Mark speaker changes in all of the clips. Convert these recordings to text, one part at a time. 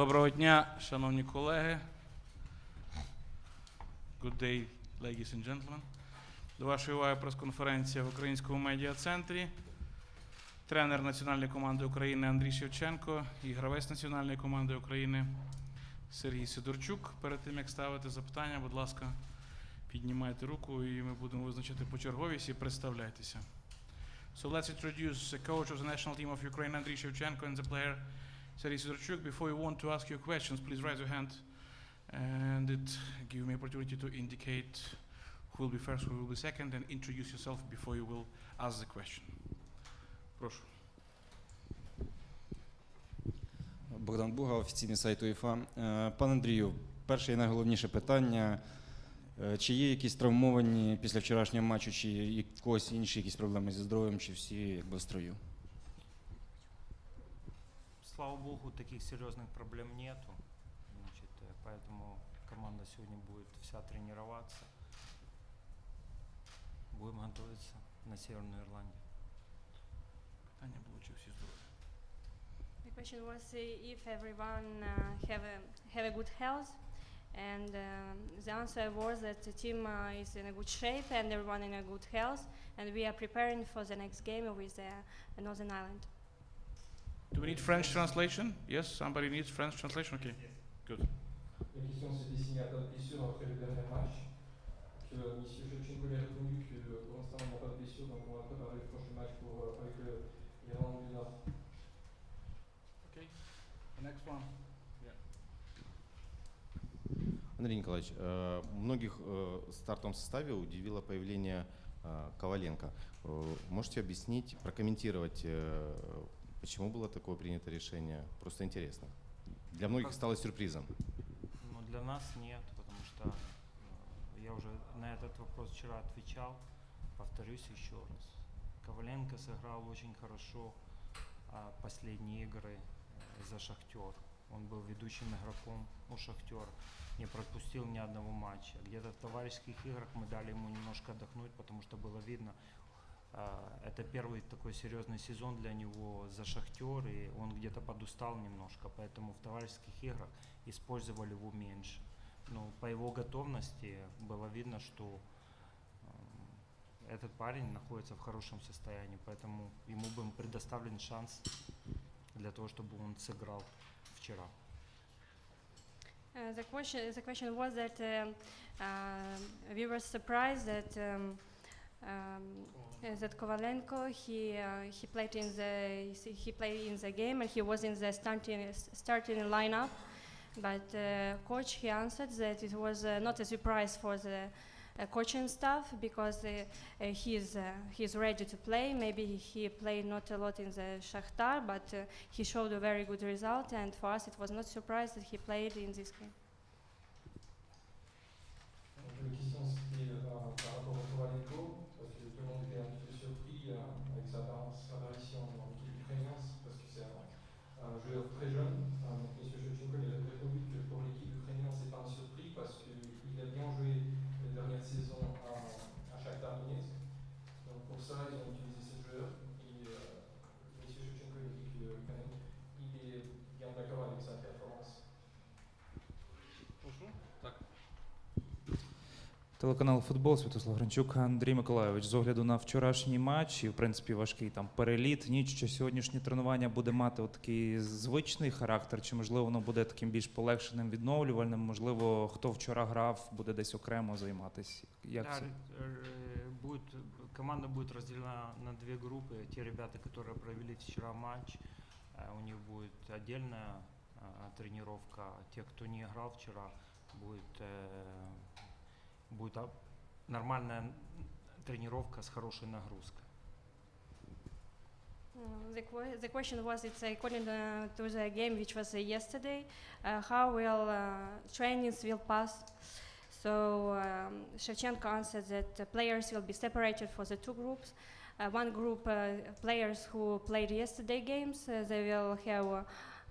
Speaker 1: Доброго дня, шановні колеги. Good day, ladies and gentlemen. До вашої уваги прес-конференція в Українському медіа-центрі. Тренер національної команди України Андрій Шевченко і гравець національної команди України Сергій Сидорчук. Перед тим, як ставити запитання, будь ласка, піднімайте руку і ми будемо визначати почерговість і представляйтеся. So let's introduce the coach of the national team of Ukraine, Andriy Shevchenko, and the player Sergei Sidorchuk. Before you want to ask your questions, please raise your hand and it give me opportunity to indicate who will be first, who will be second, and introduce yourself before you will ask the question. Прошу.
Speaker 2: Богдан Буга, офіційний сайт УЄФА. Е, Пан Андрію, перше і найголовніше питання. Е, Чи є якісь травмовані після вчорашнього матчу, чи є в когось інші проблеми зі здоров'ям, чи всі якби в строю?
Speaker 3: Слава богу, таких серьезных проблем нету. Значит, э, поэтому команда сегодня будет вся тренироваться. Будем готовиться на Северную Ирландию.
Speaker 1: Питання було, чи всі здорові.
Speaker 4: The question was uh, if everyone uh, have a have a good health, and um, the answer was that the team uh, is in a good shape and everyone in a good health, and we are preparing for the next game with uh, Northern Ireland.
Speaker 1: Do we need French translation? Yes, somebody needs French translation? Okay, good.
Speaker 5: La question s'est dessinée à pas de blessure après le dernier match. Que euh, M. Shevchenko lui a répondu que euh, pour l'instant il n'y a pas de blessure, donc on va préparer le prochain match pour, euh, avec euh, l'Irlande du Nord.
Speaker 1: Okay, the next one.
Speaker 6: Андрей Николаевич, э, многих э, в стартовом составе удивило появление э, Коваленко. Э, Можете объяснить, прокомментировать, э, почему было такое принято решение? Просто интересно. Для многих стало сюрпризом.
Speaker 3: Но для нас нет, потому что э, я уже на этот вопрос вчера отвечал. Повторюсь еще раз. Коваленко сыграл очень хорошо а, последние игры э, за Шахтер. Он был ведущим игроком у Шахтер, не пропустил ни одного матча. Где-то в товарищеских играх мы дали ему немножко отдохнуть, потому что было видно, это первый такой серьезный сезон для него за Шахтер, и он где-то подустал немножко, поэтому в товарищеских играх использовали его меньше. Но по его готовности было видно, что эм, этот парень находится в хорошем состоянии, поэтому ему был предоставлен шанс для того, чтобы он сыграл вчера.
Speaker 4: Uh, the question the question was that um, uh, we were surprised that um, um, that Kovalenko he uh, he played in the he played in the game and he was in the starting starting lineup, but uh, coach he answered that it was uh, not a surprise for the uh, coaching staff because uh, uh, he's uh, he's ready to play. Maybe he played not a lot in the Shakhtar, but he showed a very good result, and for us it was not surprise that he played in this game.
Speaker 7: Телеканал Футбол Святослав Гранчук, Андрій Миколайович. З огляду на вчорашній матч і в принципі важкий там переліт. Ніч чи сьогоднішнє тренування буде мати от такий звичний характер, чи можливо воно буде таким більш полегшеним, відновлювальним? Можливо, хто вчора грав, буде десь окремо займатися. Як
Speaker 3: Да,
Speaker 7: це?
Speaker 3: р- р- будет, команда будет разделена на две группы. Те ребята, которые провели вчера матч, э, у них будет отдельная э, тренировка. Те, кто не играл вчера, будет, э, Будет а- нормальная тренировка с хорошей нагрузкой.
Speaker 4: Mm, The, que- the question was, it's according uh, to the game which was uh, yesterday, uh, how will uh, trainings will pass. So um, Shevchenko answered that players will be separated for the two groups. Uh, one group uh, players who played yesterday games, uh, they will have uh, uh,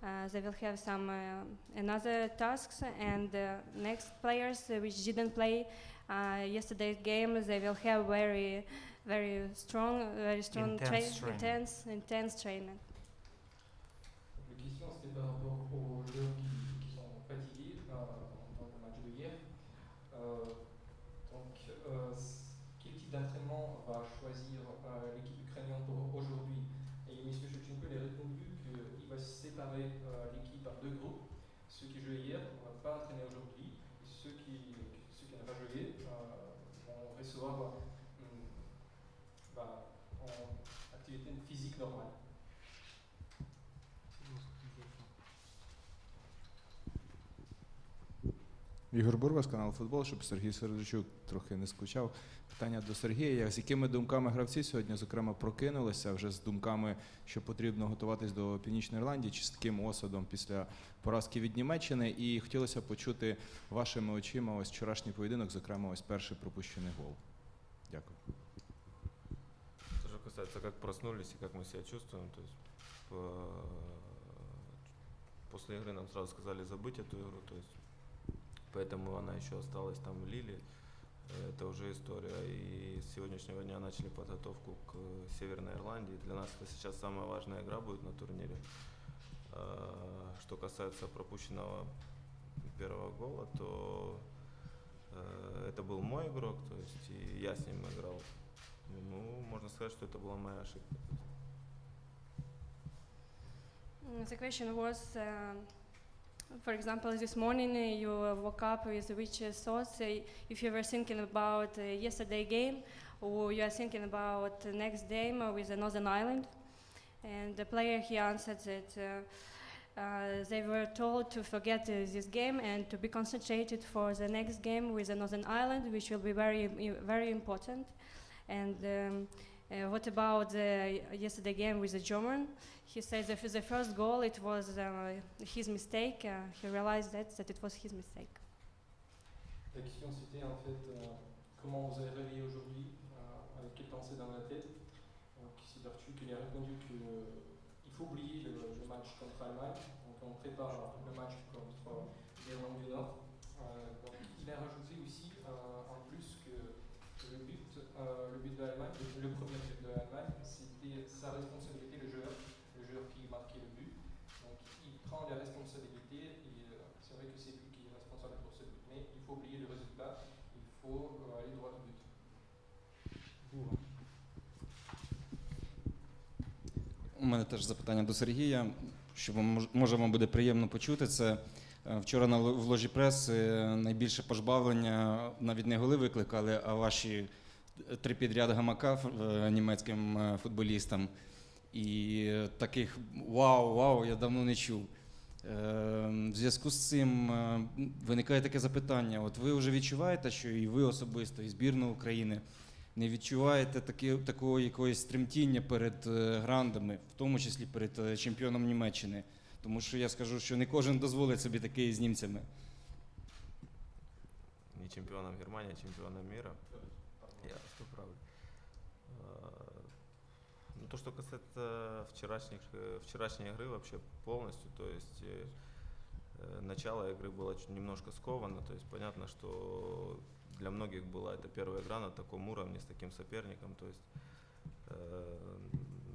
Speaker 4: they will have some uh, another tasks, and uh, next players uh, which didn't play uh, yesterday's game, they will have very very strong, very strong,
Speaker 3: Intense
Speaker 4: tra-
Speaker 3: training.
Speaker 4: intense, intense training.
Speaker 8: Ігор Бурбас, канал Футбол, щоб Сергій Сердючук трохи не скучав. Питання до Сергія. З якими думками гравці сьогодні, зокрема, прокинулися вже з думками, що потрібно готуватись до Північної Ірландії, чи з таким осадом після поразки від Німеччини? І хотілося почути вашими очима ось вчорашній поєдинок, зокрема, ось перший пропущений гол. Дякую.
Speaker 9: Что же касается, как проснулись и как мы себя чувствуем, то есть по- после игры нам сразу сказали забыть эту игру, то есть поэтому она еще осталась там в Лиле. Это уже история. И с сегодняшнего дня начали подготовку к Северной Ирландии. Для нас это сейчас самая важная игра будет на турнире. А, Что касается пропущенного первого гола, то э, это был мой игрок, то есть и я с ним играл. Ну, можно сказать, что это была моя ошибка.
Speaker 4: The question was, uh, for example, this morning uh, you uh, woke up with which uh, thoughts? If you were thinking about yesterday game, or you are thinking about the next game with the Northern Ireland? And the player he answered that they were told to forget this game and to be concentrated for the next game with the Northern Ireland, which will be very, very important. And um, uh, what about the yesterday game with the German? He said that the first goal it was uh, his mistake. Uh, he realized that that it was his mistake.
Speaker 5: La question c'était en fait euh, comment vous avez réveillé aujourd'hui, euh, avec quelle pensée dans la tête. Donc c'est Bertu qui lui a répondu qu'il faut oublier le, le match contre l'Allemagne. Donc on prépare le match contre l'Irlande du Nord. Euh, donc il a rajouté euh, le but de l'Allemagne, le, le premier but de l'Allemagne, c'était sa responsabilité, le joueur, le joueur qui marquait le but. Donc il prend la responsabilité et euh, c'est vrai que c'est lui qui est responsable pour ce but. Mais il faut oublier le résultat, il faut euh, aller droit au but.
Speaker 2: У мене теж запитання до Сергія, що вам може вам буде приємно почути. Це е, вчора на в ложі прес е, найбільше пожбавлення навіть не голи викликали, а ваші е, три підряд гамака е, німецьким е, футболістам. І таких вау, вау, я давно не чув. Е, В зв'язку з цим виникає таке запитання: от ви вже відчуваєте, що і ви особисто, і збірна України не відчуваєте такі, такого якогось тремтіння перед грандами, в тому числі перед чемпіоном Німеччини. Тому що я скажу, що не кожен дозволить собі таке з німцями.
Speaker 9: Не чемпионом Германии, а чемпионом мира. То, что касается вчерашних, э, вчерашней игры вообще полностью, то есть э, э, начало игры было немножко сковано, то есть понятно, что для многих была это первая игра на таком уровне с таким соперником, то есть, э,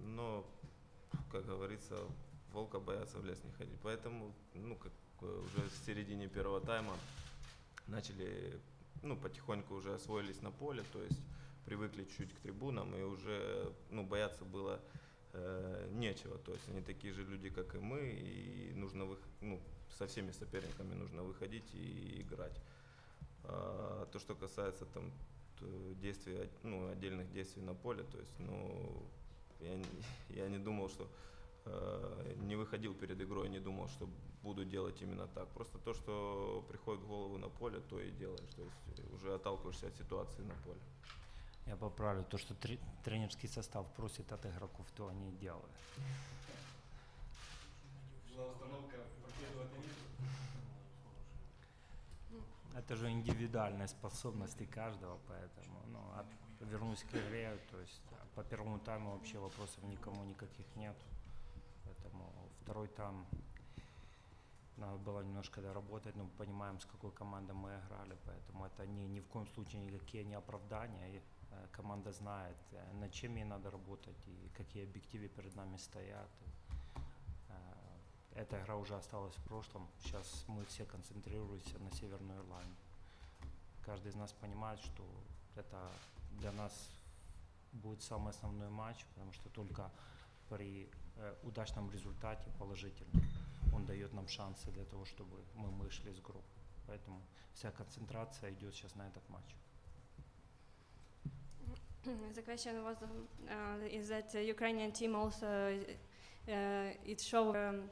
Speaker 9: но, как говорится, волка боятся в лес не ходить, поэтому, ну, как уже в середине первого тайма начали, ну, потихоньку уже освоились на поле, то есть привыкли чуть к трибунам, и уже, ну, бояться было э, нечего. То есть они такие же люди, как и мы, и нужно, вых... ну, со всеми соперниками нужно выходить и играть. А, то, что касается там действий, ну, отдельных действий на поле, то есть, ну, я, не- я не думал, что э, не выходил перед игрой, не думал, что буду делать именно так. Просто то, что приходит в голову на поле, то и делаешь. То есть уже отталкиваешься от ситуации на поле.
Speaker 3: Я поправлю, то, что тре- тренерский состав просит от игроков, то они делают. Это же индивидуальные способности каждого, поэтому, ну, а вернусь к игре, то есть а, по первому тайму вообще вопросов никому никаких нет. Поэтому второй тайм надо было немножко доработать, ну, понимаем, с какой командой мы играли, поэтому это ни, ни в коем случае никакие не оправдания. И, э, команда знает, э, над чем ей надо работать и какие объективы перед нами стоят. Э, Эта игра уже осталась в прошлом. Сейчас мы все концентрируемся на Северную Ирландию. Каждый из нас понимает, что это для нас будет самый основной матч, потому что только при э, удачном результате, положительном, он дает нам шансы для того, чтобы мы вышли из группы. Поэтому вся концентрация идет сейчас на этот матч.
Speaker 4: The question was uh, is that the Ukrainian team also uh, it showed um,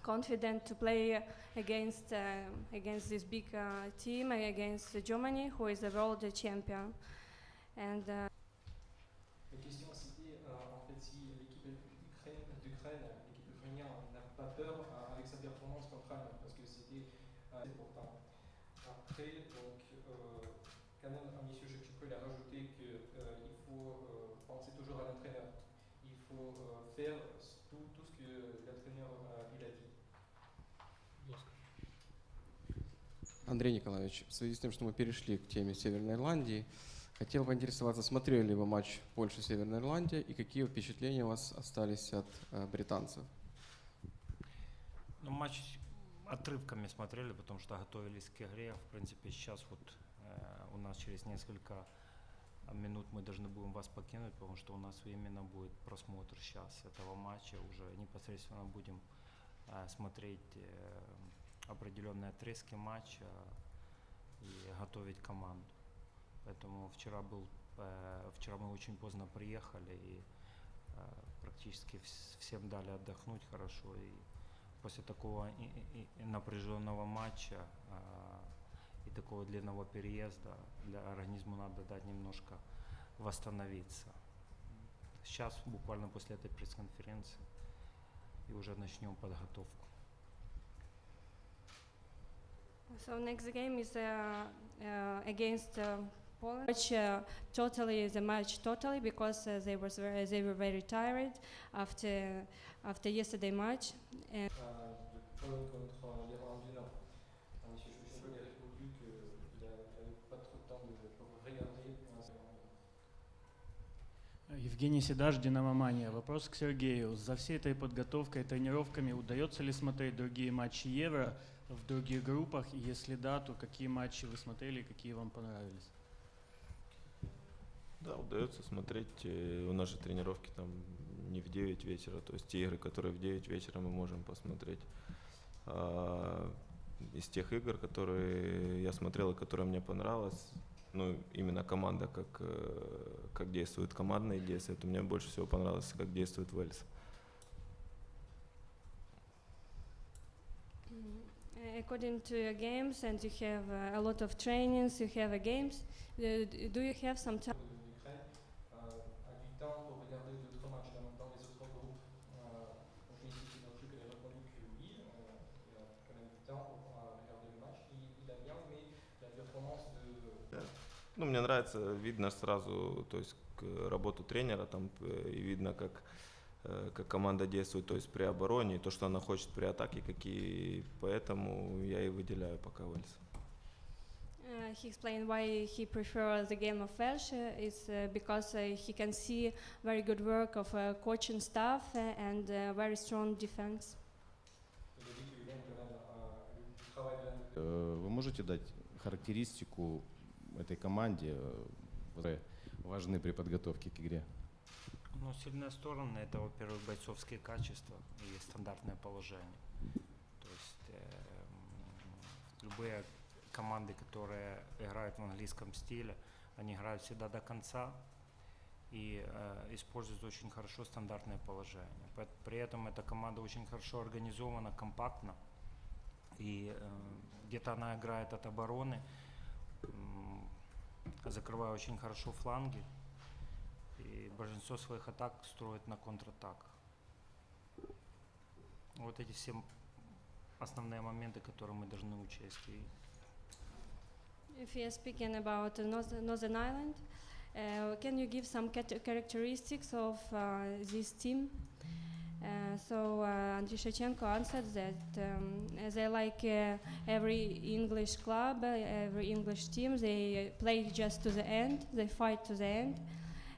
Speaker 4: confident to play against uh, against this big uh, team against Germany, who is the world champion, and. Uh,
Speaker 5: La question c'était euh, en fait si l'équipe d'Ukraine, d'Ukraine, l'équipe ukrainienne n'a pas peur euh, avec sa performance contre Allemagne parce que c'était euh, important. Après, donc, euh, quand même, M. Shevchenko il a rajouté qu'il faut euh, penser toujours à l'entraîneur. Il faut euh, faire tout, tout ce que l'entraîneur euh, il a dit.
Speaker 10: Андрей Николаевич, в связи с тем, что мы перешли к теме Северной Ирландии, хотел поинтересоваться, смотрели ли вы матч Польша-Северная Ирландия и какие впечатления у вас остались от э, британцев?
Speaker 3: Ну, матч отрывками смотрели, потому что готовились к игре. В принципе, сейчас вот э, у нас через несколько минут мы должны будем вас покинуть, потому что у нас именно будет просмотр сейчас этого матча. Уже непосредственно будем э, смотреть э, определенные отрезки матча и готовить команду. Поэтому вчера был, э, вчера мы очень поздно приехали и э, практически вс- всем дали отдохнуть хорошо и после такого напряженного матча а, и такого длинного переезда для организму надо дать немножко восстановиться. Сейчас, буквально после этой пресс-конференции, и уже начнем подготовку.
Speaker 4: So next game is uh, uh, against uh, Poland. Which uh, totally the match totally because uh, they was very, they were very tired after after yesterday match. And
Speaker 5: Euh. Euh, a euh,
Speaker 11: Евгений Седаш, Динамо Мания. Вопрос к Сергею. За всей этой подготовкой и тренировками удается ли смотреть другие матчи Евро в других группах? И если да, то какие матчи вы смотрели и какие вам понравились?
Speaker 9: Да, удается смотреть. э, У же тренировки там не в 9 вечера, то есть те игры, которые в 9 вечера мы можем посмотреть. А, из тех игр, которые я смотрел и которые мне понравилось, ну, именно команда, как, э, как действует командные действия, то мне больше всего понравилось, как действует Уэльс.
Speaker 4: Uh, According to your games, and you have uh, a lot of trainings, you have uh, games. Uh, do you have some time?
Speaker 5: euh. Euh, euh, euh,
Speaker 9: Ну, мне нравится, видно сразу, то есть работу тренера, там э, и видно, как, э, как команда действует, то есть при обороне, и то, что она хочет при атаке, какие, поэтому я и выделяю пока Уэльс.
Speaker 4: Uh, he explained why he prefers the game of Welsh. Uh, it's uh, because uh, he can see very good work of uh, coaching staff uh, and uh, very strong defense.
Speaker 5: Euh,
Speaker 6: Э, Вы можете дать характеристику этой команде, э, которые важны при подготовке к игре?
Speaker 3: Ну, сильная сторона это, во-первых, бойцовские качества и стандартное положение. То есть э, любые команды, которые играют в английском стиле, они играют всегда до конца и э, используют очень хорошо стандартное положение. При этом эта команда очень хорошо организована, компактна. И э, где-то она играет от обороны, м, закрывая очень хорошо фланги. Большинство своих атак строит на контратаках. Вот эти все основные моменты, которые мы должны учесть.
Speaker 4: If you are speaking about uh, North- Northern Ireland, uh, can you give some characteristics of uh, this team? Uh, so uh, Andriy Shevchenko answered that um, they like uh, every English club, uh, every English team. They uh, play just to the end. They fight to the end.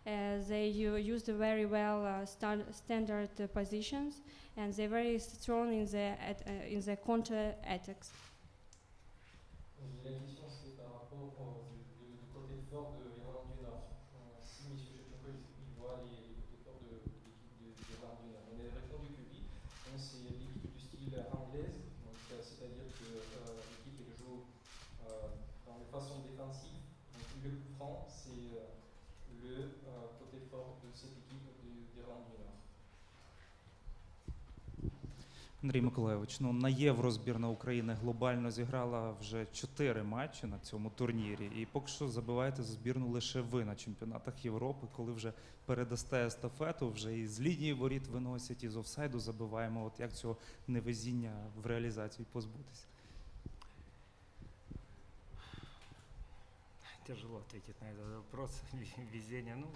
Speaker 4: they used very well uh, standard positions, and they're very strong in the, uh, in the counter attacks.
Speaker 7: Андрій Миколайович, ну на євро збірна України глобально зіграла вже чотири матчі на цьому турнірі, і поки що забиваєте за збірну лише ви на чемпіонатах Європи, коли вже передасте естафету, вже і з лінії воріт виносять, і з офсайду забиваємо. От як цього невезіння в реалізації позбутися?
Speaker 3: Тяжело ответить на этот вопрос. Везение, ну,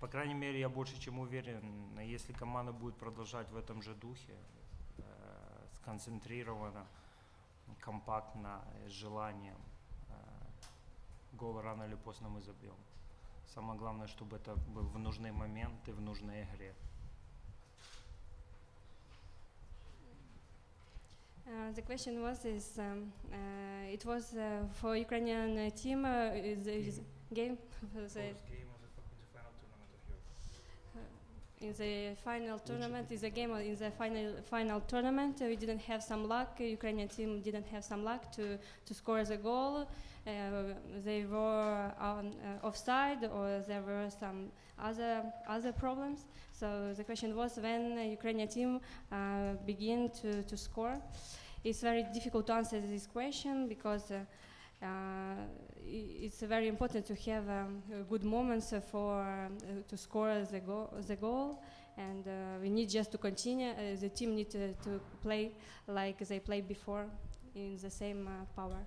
Speaker 3: по крайней мере, я больше чем уверен, если команда будет продолжать в этом же духе, сконцентрированно, компактно, э, с желанием, э, гол рано или поздно мы забьем. Самое главное, чтобы это был в нужный момент и в нужной игре.
Speaker 4: Uh, the question was is um, uh, it was uh, for Ukrainian uh, team uh, is, is game the, in the final tournament is a game in the final final tournament uh, we didn't have some luck uh, Ukrainian team didn't have some luck to to score the goal. Uh, they were on, uh, offside or there were some other other problems. So the question was when uh, Ukrainian team uh, begin to, to score. It's very difficult to answer this question because uh, it's very important to have um, uh, good moments uh, for uh, to score the goal, the goal, and uh, we need just to continue. Uh, the team need to, to play like they played before, in the same uh, power.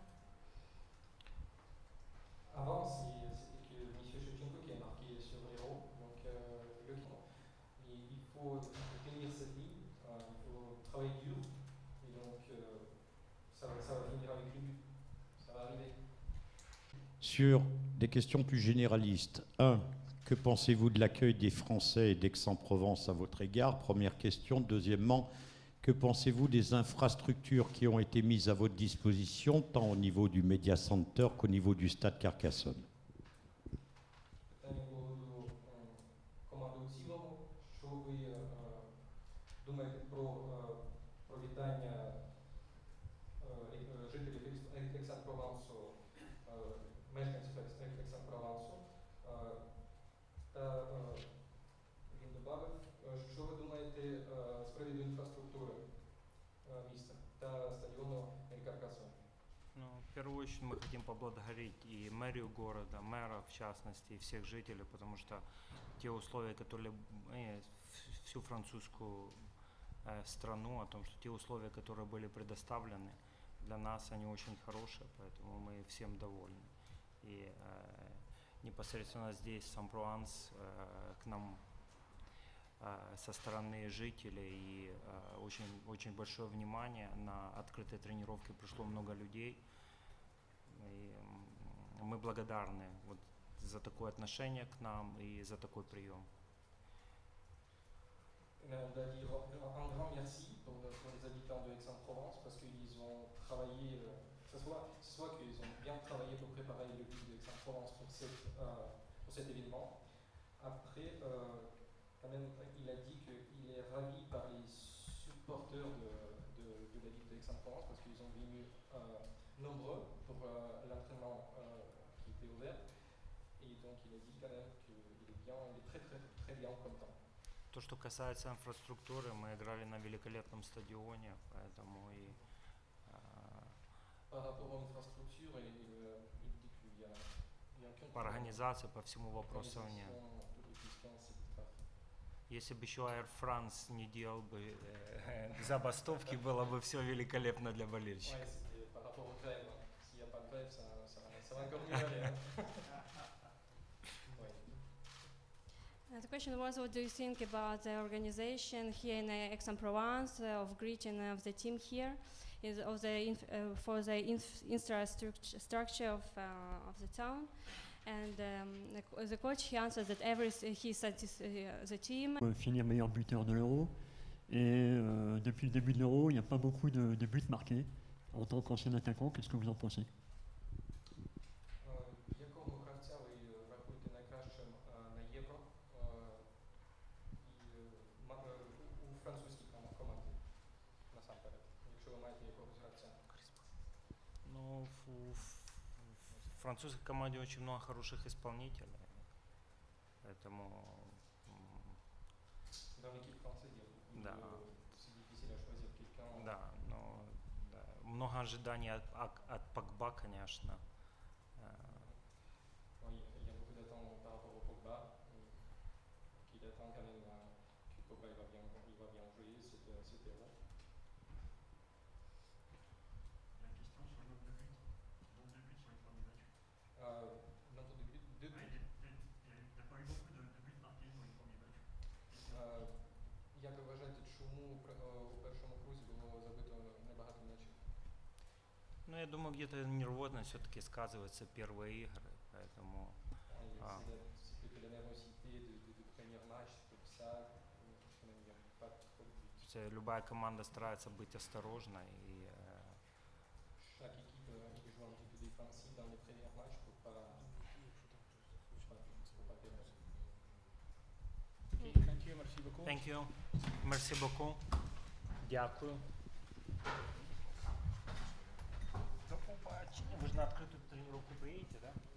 Speaker 5: Sur
Speaker 12: des questions plus généralistes. Un, que pensez-vous de l'accueil des Français et d'Aix-en-Provence à votre égard? Première question. Deuxièmement, que pensez-vous des infrastructures qui ont été mises à votre disposition, tant au niveau du Media Center qu'au niveau du stade Carcassonne?
Speaker 5: Питання було до м, команди у цілому. Що ви е, думаєте про, е, про вітання е, е, жителів Екс- Екс-Ан-Провансу, е, мешканців Екс- Екс-Ан-Провансу? Е, Та е, він додав, що ви думаєте е, з приводу інфраструктури е, міста та стадіону Ель Каркасон?
Speaker 3: Ну, в первую очередь мы хотим поблагодарить и мэрию города, мэра в частности, и всех жителей, потому что те условия, которые э, в- всю французскую э, страну, о том, что те условия, которые были предоставлены для нас, они очень хорошие, поэтому мы всем довольны. И э, непосредственно здесь, Сан-Пруанс, э, к нам э, со стороны жителей и э, очень, очень большое внимание. На открытые тренировки пришло много людей. И мы благодарны вот за такое отношение к нам и за такой прием.
Speaker 5: Bien, on doit dire un grand merci pour les habitants de Aix-en-Provence parce qu'ils ont travaillé, euh, que ce soit, que ce soit qu'ils ont bien travaillé pour préparer le but d'Aix-en-Provence pour, cette, euh, pour cet événement. Après, euh, quand même, il a dit qu'il est ravi par les supporters de, de, de la ville d'Aix-en-Provence parce qu'ils ont venu euh, nombreux pour euh, l'entraînement euh, qui était ouvert. Et donc, il a dit quand même qu'il est bien, il est très très très bien content.
Speaker 3: То, что касается инфраструктуры, мы играли на великолепном стадионе, поэтому и а,
Speaker 5: Par rapport aux infrastructures, et, euh, il dit qu'il y a, il y a aucun
Speaker 3: по организации, по всему вопросу нет. Если бы еще Air France не делал бы э, забастовки, было бы все великолепно для болельщиков.
Speaker 4: Uh, the question was, what do you think about the organization here in uh, Aix-en-Provence uh, of greeting of the team here, is of the uh, for the inf- infrastructure structure of uh, of the town? And um, the, co- the coach he answered that every he uh, the team
Speaker 13: finir meilleur buteur de l'Euro. Et euh, depuis le début de l'Euro, il n'y a pas beaucoup de, de buts marqués. En tant qu'ancien attaquant, qu'est-ce que vous en pensez?
Speaker 5: В
Speaker 3: французской команде очень много хороших исполнителей. Поэтому Да. да, но да, много ожиданий от, от, от Погба, конечно. Э,
Speaker 5: Oui, il y a beaucoup d'attentes par rapport au Pogba. et Qu'il attend quand même euh, que Pogba il va bien, il va bien jouer, c'est euh, c'est héros.
Speaker 13: La question sur le nombre de buts. Nombre de buts sur les premiers matchs.
Speaker 5: Euh, nombre de buts, deux
Speaker 13: Ouais,
Speaker 5: buts.
Speaker 13: il n'y a, pas eu beaucoup de, de buts marqués dans les premiers matchs.
Speaker 5: Е, Як ви вважаєте, чому пр- е, у першому крузі було забито небагато м'ячів?
Speaker 3: ну, я думаю, где-то нервозность все-таки сказывается первые игры, поэтому
Speaker 5: Et
Speaker 3: Ah.
Speaker 5: C'est la- c'est plutôt la nervosité de, de, de premier match, c'est pour ça qu'on n'aime bien pas trop de buts.
Speaker 3: все- любая команда старается быть осторожной и э,
Speaker 5: Chaque équipe euh, il joue un petit peu défensif dans les premiers matchs
Speaker 3: thank you, merci beaucoup. Дякую. До побачення. Ви ж на відкриту тренування приїдете, так? Да?